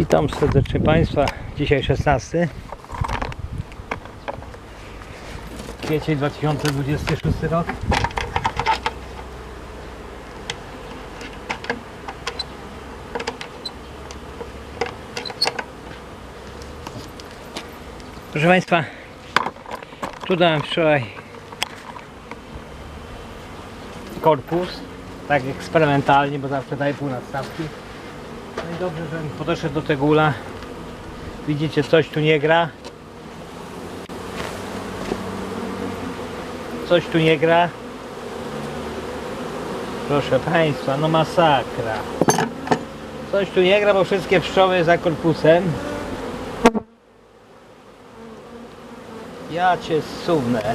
Witam serdecznie Państwa. Dzisiaj 16 kwiecień 2026 rok. Proszę Państwa, tu dałem wczoraj korpus, tak eksperymentalnie, bo zawsze daję pół nadstawki. No i dobrze, że podeszedł do tego ula. Widzicie, coś tu nie gra. Coś tu nie gra. Proszę Państwa, no masakra. Coś tu nie gra, bo wszystkie pszczoły za korpusem. Ja cię sunę.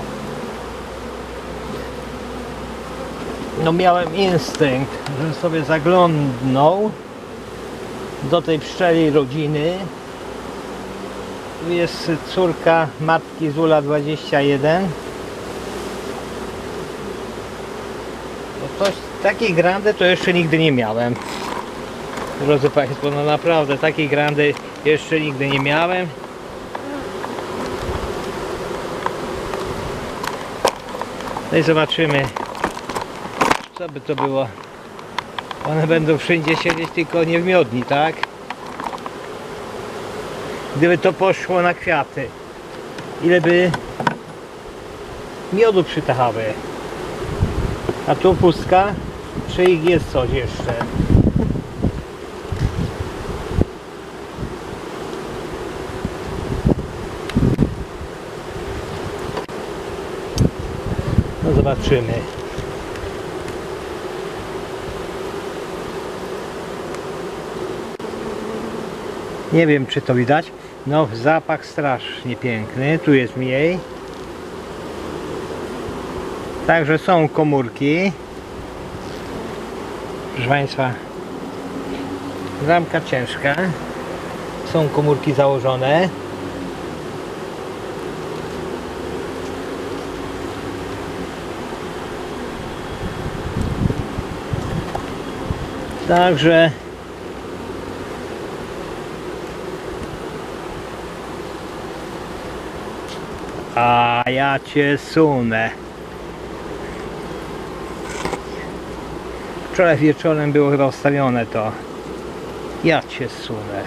No miałem instynkt, że sobie zaglądnął do tej pszczeli rodziny. Tu jest córka matki Zula 21. No coś, takiej grandy to jeszcze nigdy nie miałem. Drodzy Państwo, no naprawdę takiej grandy jeszcze nigdy nie miałem. No i zobaczymy, co by to było. One będą wszędzie siedzieć, tylko nie w miodni, tak? Gdyby to poszło na kwiaty, ile by miodu przytachały. A tu pustka, czy ich jest coś jeszcze? No zobaczymy. Nie wiem czy to widać. No zapach strasznie piękny. Tu jest mniej. Także są komórki. Proszę Państwa. Ramka ciężka. Są komórki założone. Także A ja cię sunę. Wczoraj wieczorem było chyba ustawione to. Ja cię sunę.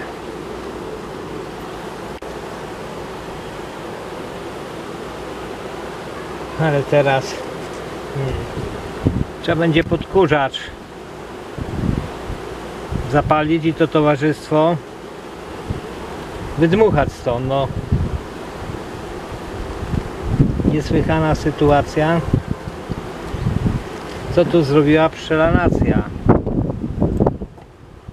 Ale teraz hmm, trzeba będzie podkurzacz zapalić i to towarzystwo wydmuchać stąd. No, niesłychana sytuacja. Co tu zrobiła pszczelanacja?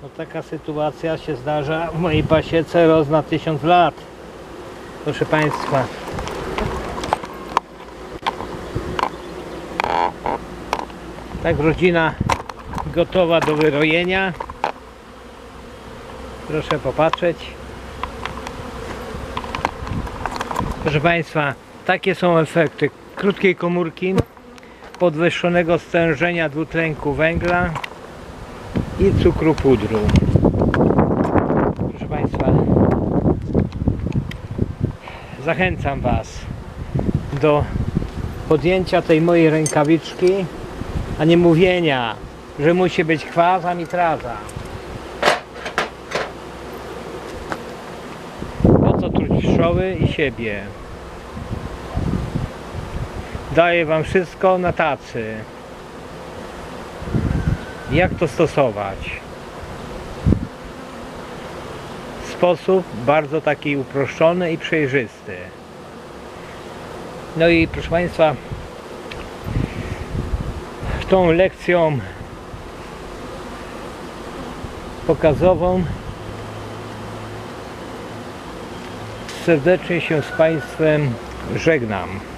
No taka sytuacja się zdarza w mojej pasiece roz na tysiąc lat. Proszę Państwa. Tak rodzina gotowa do wyrojenia. Proszę popatrzeć. Proszę Państwa, takie są efekty krótkiej komórki, podwyższonego stężenia dwutlenku węgla i cukru pudru. Proszę Państwa, zachęcam Was do podjęcia tej mojej rękawiczki, a nie mówienia, że musi być kwas, a mitraza. Po co truć pszczoły i siebie? Daję Wam wszystko na tacy. Jak to stosować? Sposób bardzo taki uproszczony i przejrzysty. No i proszę Państwa, tą lekcją pokazową serdecznie się z Państwem żegnam.